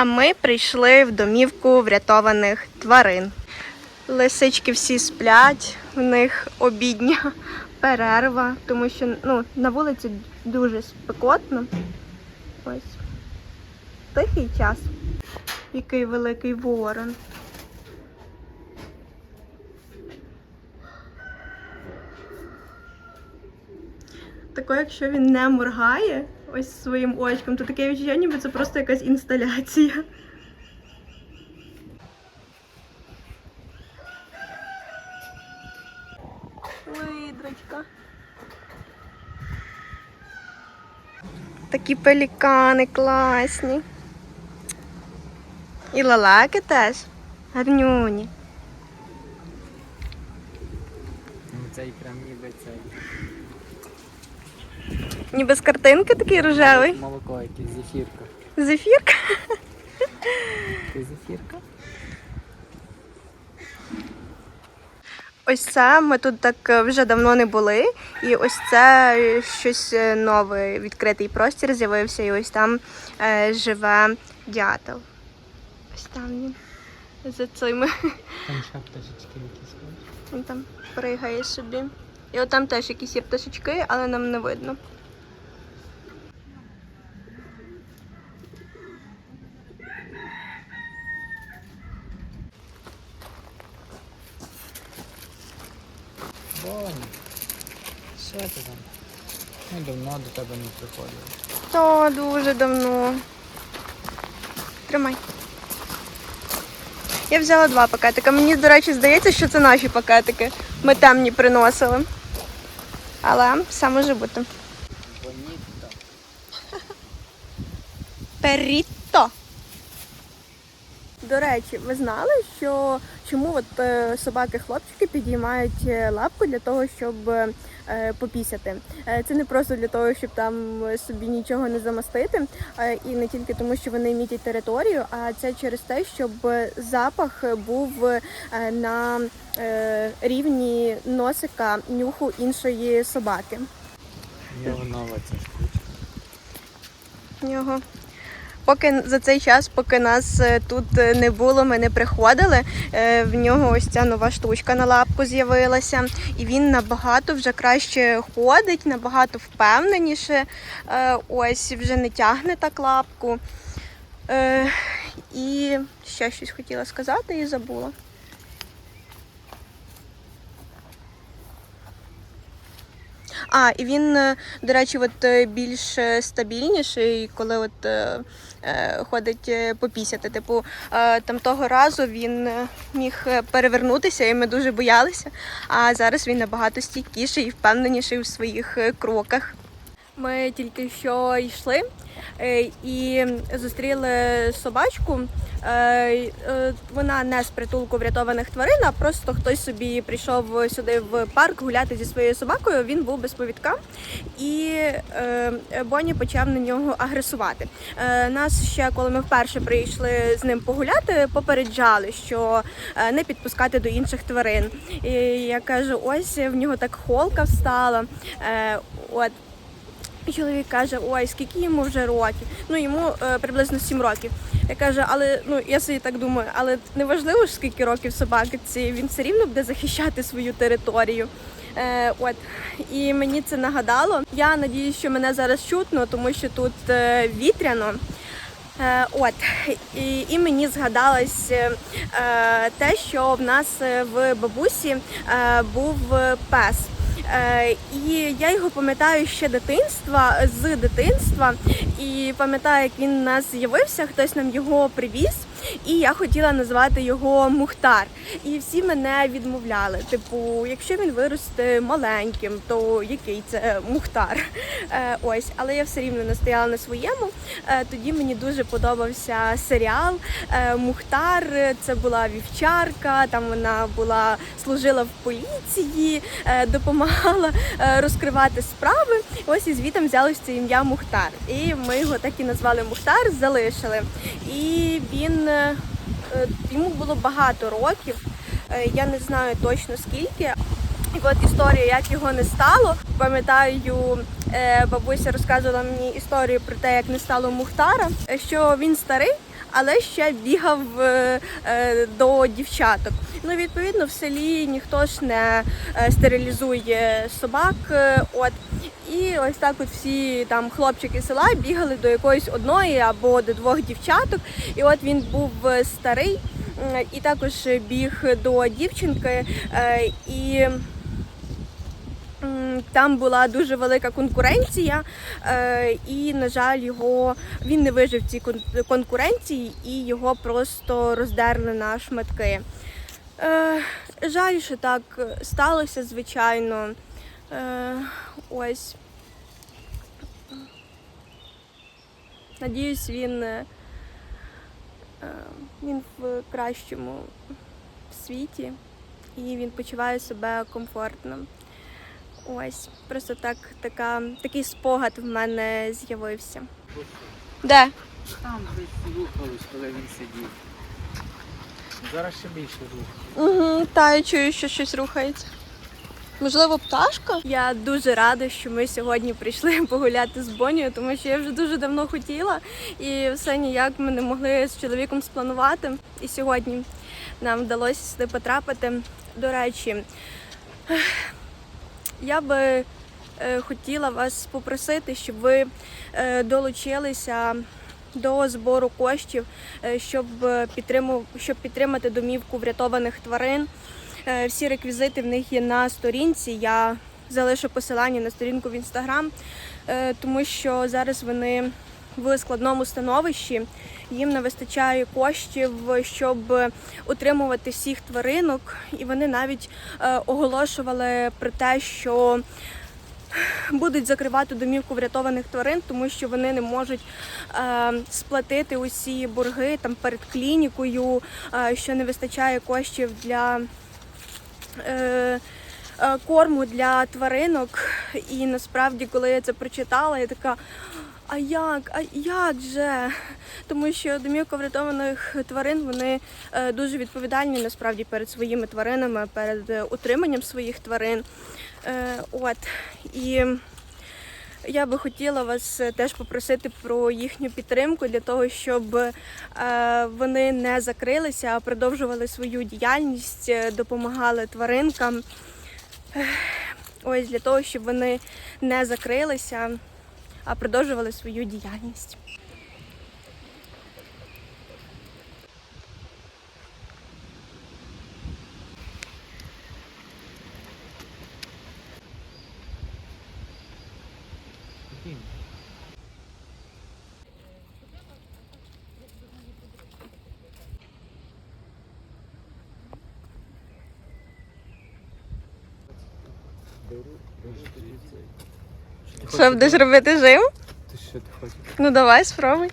А ми прийшли в домівку врятованих тварин. Лисички всі сплять, в них обідня перерва, тому що ну, на вулиці дуже спекотно. Ось. Тихий час. Який великий ворон. Тако, якщо він не моргає ось своїм очком, то таке відчуття, ніби це просто якась інсталяція. Видрочка. Такі пелікани класні. І лалаки теж. Гарнюні. Ну цей прям ніби цей. Ніби з картинки такий рожевий. Молоко якесь зефірка. Зефірка. Ти зефірка? Ось це ми тут так е, вже давно не були. І ось це е, щось е, нове, відкритий простір з'явився, і ось там е, живе дятел. Ось там він. За цими. Там ще пташечки якісь. Він там пригає собі. І от там теж якісь є пташечки, але нам не видно. Боні. Що ти там? Ну давно до тебе не приходив. То дуже давно. Тримай. Я взяла два пакетика. Мені, до речі, здається, що це наші пакетики. Ми темні приносили. Але все може бути. Боніто. До речі, ви знали, що чому от е, собаки-хлопчики підіймають е, лапку для того, щоб е, попісяти? Це не просто для того, щоб там собі нічого не замастити, і не тільки тому, що вони мітять територію, а це через те, щоб запах був на рівні носика нюху іншої собаки. В нього нова ця штучка. В нього. Поки за цей час, поки нас е, тут е, не було, ми не приходили. е, В нього ось ця нова штучка на лапку з'явилася, і він набагато вже краще ходить, набагато впевненіше. Ось вже не тягне так лапку. І ще щось хотіла сказати і забула. А, і він, е, до речі, от е, більш е, стабільніший, коли от ходить попісяти. Типу, е, там того разу він міг перевернутися, і ми дуже боялися. А зараз він набагато стійкіший і впевненіший у своїх кроках. Ми тільки що йшли е, і зустріли собачку. Е, е, Вона не з притулку врятованих тварин, а просто хтось собі прийшов сюди в парк гуляти зі своєю собакою. Він був без повідка, і Бонні почав на нього агресувати. Нас ще, коли ми вперше прийшли з ним погуляти, попереджали, що не підпускати до інших тварин. І я кажу, ось в нього так холка встала. От і чоловік каже: Ой, скільки йому вже років? Ну йому е, приблизно 7 років. Я кажу, але ну я собі так думаю, але не важливо ж скільки років собаці, він все рівно буде захищати свою територію. Е, от і мені це нагадало. Я надіюсь, що мене зараз чутно, тому що тут е, вітряно. Е, От і, і мені згадалось е, те, що в нас е, в бабусі е, був пес. Е, І я його пам'ятаю ще дитинства з дитинства. І пам'ятаю, як він у нас з'явився, хтось нам його привіз. І я хотіла назвати його Мухтар. І всі мене відмовляли. Типу, якщо він виросте маленьким, то який це Мухтар? Е, ось, але я все рівно настояла на своєму. Е, тоді мені дуже подобався серіал е, Мухтар. Це була вівчарка. Там вона була служила в поліції, е, допомагала е, розкривати справи. Ось і звітом взялося ім'я Мухтар. І ми його так і назвали Мухтар, залишили. І він е, йому було багато років. Е, Я не знаю точно скільки. І от історія, як його не стало. Пам'ятаю, е, бабуся розказувала мені історію про те, як не стало Мухтара, що він старий, але ще бігав е, до дівчаток. Ну, відповідно, в селі ніхто ж не стерилізує собак. От і ось так, от всі там хлопчики села бігали до якоїсь одної або до двох дівчаток. І от він був е, старий і також біг до дівчинки. е, І там була дуже велика конкуренція, е, і, на жаль, його він не вижив в цій конкуренції і його просто роздерли на шматки. Жаль, що так сталося, звичайно. Е, ось. Надіюсь, він, е, е, він в кращому світі і він почуває себе комфортно. Ось, просто так, така, такий спогад в мене з'явився. Де? Там десь рухались, коли він сидів. Зараз ще більше рух. Угу, та я чую, що щось рухається. Можливо, пташка? Я дуже рада, що ми сьогодні прийшли погуляти з Бонію, тому що я вже дуже давно хотіла, і все ніяк ми не могли з чоловіком спланувати. І сьогодні нам вдалося сюди потрапити. До речі, я би е, хотіла вас попросити, щоб ви е, долучилися до збору коштів, е, щоб підтриму, щоб підтримати домівку врятованих тварин. Е, Всі реквізити в них є на сторінці. Я залишу посилання на сторінку в інстаграм, е, тому що зараз вони в складному становищі. Їм не вистачає коштів, щоб утримувати всіх тваринок, і вони навіть е, оголошували про те, що будуть закривати домівку врятованих тварин, тому що вони не можуть сплатити усі борги там перед клінікою, що не вистачає коштів для. Е, е, Корму для тваринок, і насправді, коли я це прочитала, я така. А як? А як же? Тому що домівка врятованих тварин вони е, дуже відповідальні насправді перед своїми тваринами, перед утриманням своїх тварин. От і я би хотіла вас е, теж попросити про їхню підтримку для того, щоб е, вони не закрилися, а продовжували свою діяльність, е, допомагали тваринкам. Ось для того, щоб вони не закрилися, а продовжували свою діяльність. Що будеш робити жим? Ти що ти хочеш? Ну давай, спробуй.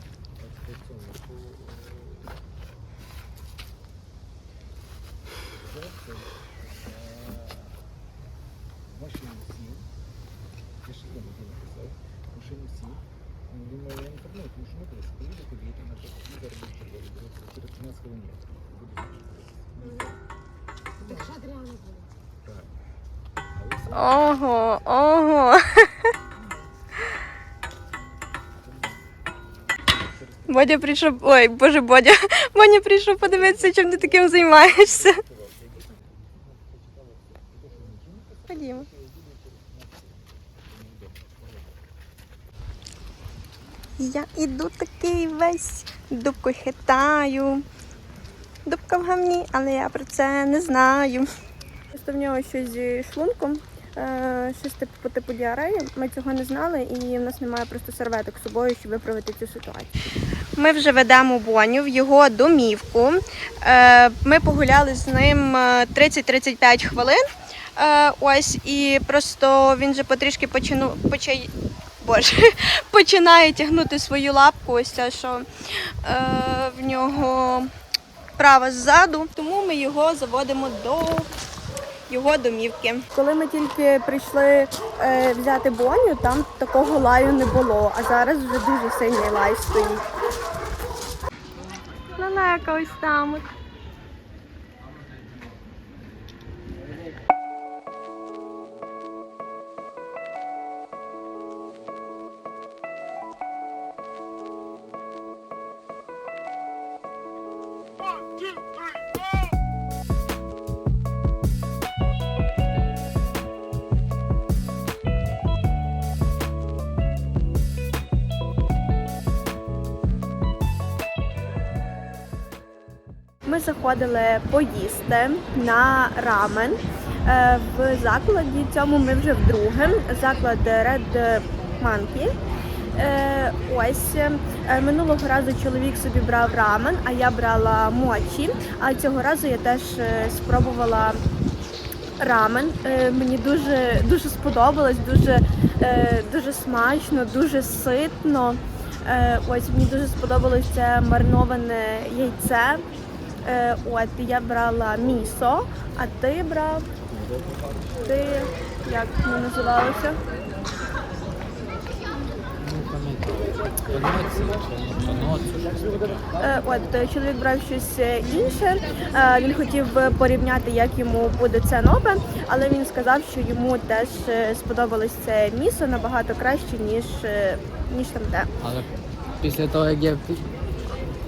машину сів. Я ще не буду написав. Машину сів. Думаю, я не подумав, тому що ми колись поїду тобі, і на що тобі зараз буде червоно. Через 15 хвилин. Буду Так що Адріана було? Так. Але все Ого, ого. Бодя прийшов. Ой, боже, Бодя. Боня прийшов подивитися, чим ти таким займаєшся. Ходімо. Я іду такий весь, дубку хитаю. Дубка в гамні, але я про це не знаю. Просто в нього щось зі шлунком, щось типу по типу діареї. Ми цього не знали, і в нас немає просто серветок з собою, щоб виправити цю ситуацію. Ми вже ведемо Боню в його домівку. Е, Ми погуляли з ним е, 30-35 хвилин. Е, Ось і просто він же потрішки почину почай. Боже, починає тягнути свою лапку, ось ця, що е, в нього права ззаду. Тому ми його заводимо до його домівки. Коли ми тільки прийшли е, взяти боню, там такого лаю не було, а зараз вже дуже сильний лай стоїть. Лелека ось там. Заходили поїсти на рамен е, в закладі. Цьому ми вже вдруге. Заклад Red Monkey. Е, ось е, минулого разу чоловік собі брав рамен, а я брала мочі. А цього разу я теж спробувала рамен. Мені дуже дуже сподобалось, дуже, дуже смачно, дуже ситно. Ось мені дуже сподобалось це мариноване яйце. Е, от я брала місо, а ти брав. Ти як називалося? Не таке. Е, От чоловік брав щось е, інше. Він хотів порівняти, як йому буде це нове, але він сказав, що йому теж сподобалось це місо набагато краще, ніж, ніж там те. Але після того, як я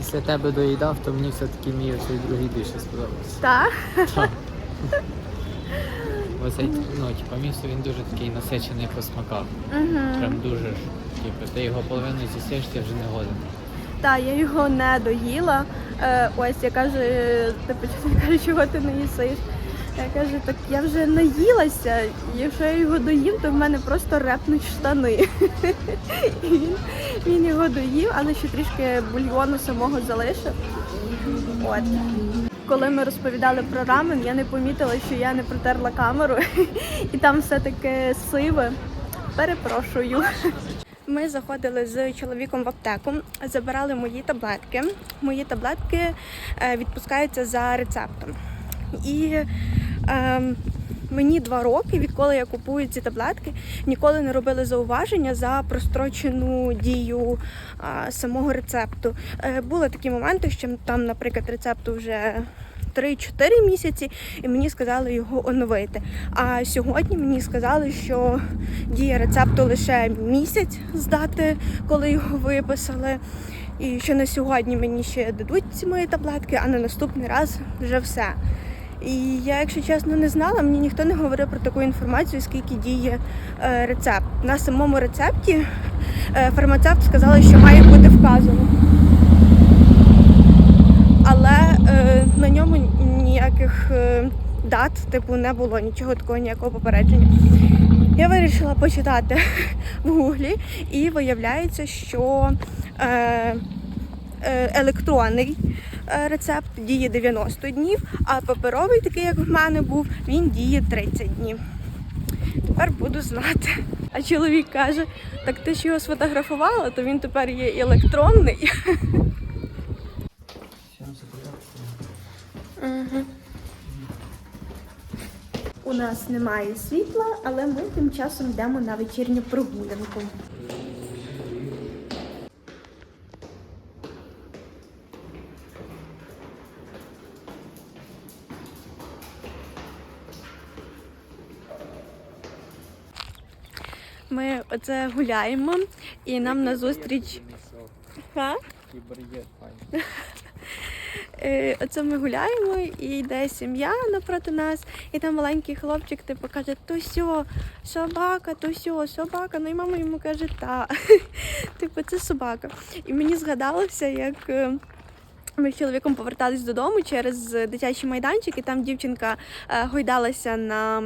після тебе доїдав, то мені все-таки мій оцей другий більше сподобався. Так. Оцей, ну, типа, місто він дуже такий насичений по смаках. Прям дуже ж. Типу, ти його половину зісиш, ти вже не годен. Так, я його не доїла. Е, Ось я кажу, ти типу, чоловік каже, чого ти не їсиш? Я кажу, так я вже наїлася. Якщо я його доїм, то в мене просто репнуть штани. Він, він його доїв, але ще трішки бульйону самого залишив. От. Коли ми розповідали про рамен, я не помітила, що я не протерла камеру, і там все таке сиве. Перепрошую. Ми заходили з чоловіком в аптеку, забирали мої таблетки. Мої таблетки е, відпускаються за рецептом. І мені два роки, відколи я купую ці таблетки, ніколи не робили зауваження за прострочену дію е, самого рецепту. Е, були такі моменти, що там, наприклад, рецепту вже 3-4 місяці, і мені сказали його оновити. А сьогодні мені сказали, що дія рецепту лише місяць здати, коли його виписали. І що на сьогодні мені ще дадуть ці мої таблетки, а на наступний раз вже все. І я, якщо чесно, не знала, мені ніхто не говорив про таку інформацію, скільки діє е, рецепт. На самому рецепті е, фармацевт сказали, що має бути вказано. Але е, на ньому ніяких дат, типу, не було нічого такого, ніякого попередження. Я вирішила почитати в гуглі, і виявляється, що електронний рецепт діє 90 днів, а паперовий, такий як в мене був, він діє 30 днів. Тепер буду знати. А чоловік каже: так ти ж його сфотографувала, то він тепер є електронний. У нас немає світла, але ми тим часом йдемо на вечірню прогулянку. Ми оце гуляємо і нам бар'єр файний. Е, Оце ми гуляємо і йде сім'я напроти нас, і там маленький хлопчик типу каже, то сьо, собака, то сьо, собака. Ну і мама йому каже, та. Типу, це собака. І мені згадалося, як. е, Ми з чоловіком повертались додому через дитячий майданчик, і там дівчинка е, гойдалася на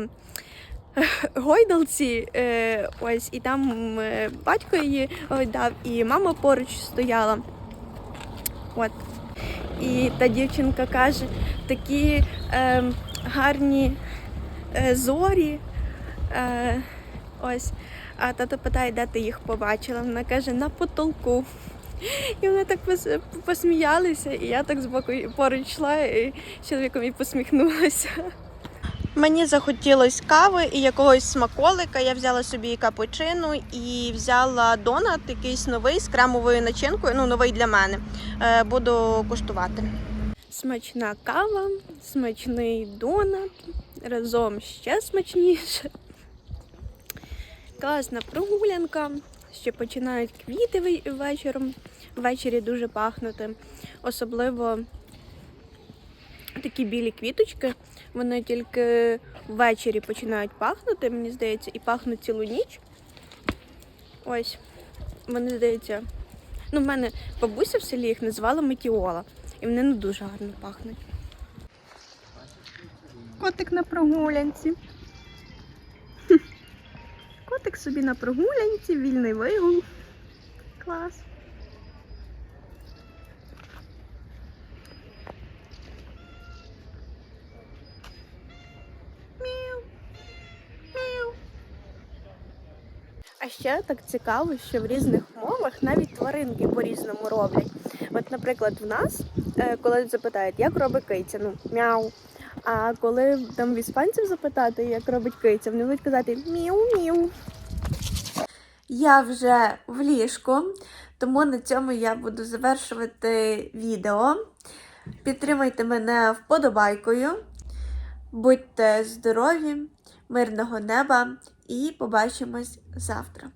гойдалці. е, Ось, і там батько її гойдав, і мама поруч стояла. От. І та дівчинка каже, такі е, гарні е, зорі. Е, ось. А тато питає, де ти їх побачила. Вона каже, на потолку. І вони так посміялися, і я так збоку поруч йшла, і чоловіком і посміхнулася. Мені захотілось кави і якогось смаколика. Я взяла собі капучину і взяла донат, якийсь новий з кремовою начинкою. Ну, новий для мене. Е, буду куштувати. Смачна кава, смачний донат, разом ще смачніше. Класна прогулянка. Ще починають квіти ве- вечором. Ввечері дуже пахнути. Особливо такі білі квіточки. Вони тільки ввечері починають пахнути, мені здається, і пахнуть цілу ніч. Ось. Мені здається. Ну, в мене бабуся в селі їх називала метіола. І вони не дуже гарно пахнуть. Котик на прогулянці. Котик собі на прогулянці, вільний вигул. Клас. Мяу. Мяу. А ще так цікаво, що в різних мовах навіть тваринки по-різному роблять. От, наприклад, в нас, е, коли запитають, як робить киця, ну мяу. А коли там в іспанців запитати, як робить киця, вони будуть казати міу-міу. Я вже в ліжку, тому на цьому я буду завершувати відео. Підтримайте мене вподобайкою. Будьте здорові, мирного неба і побачимось завтра.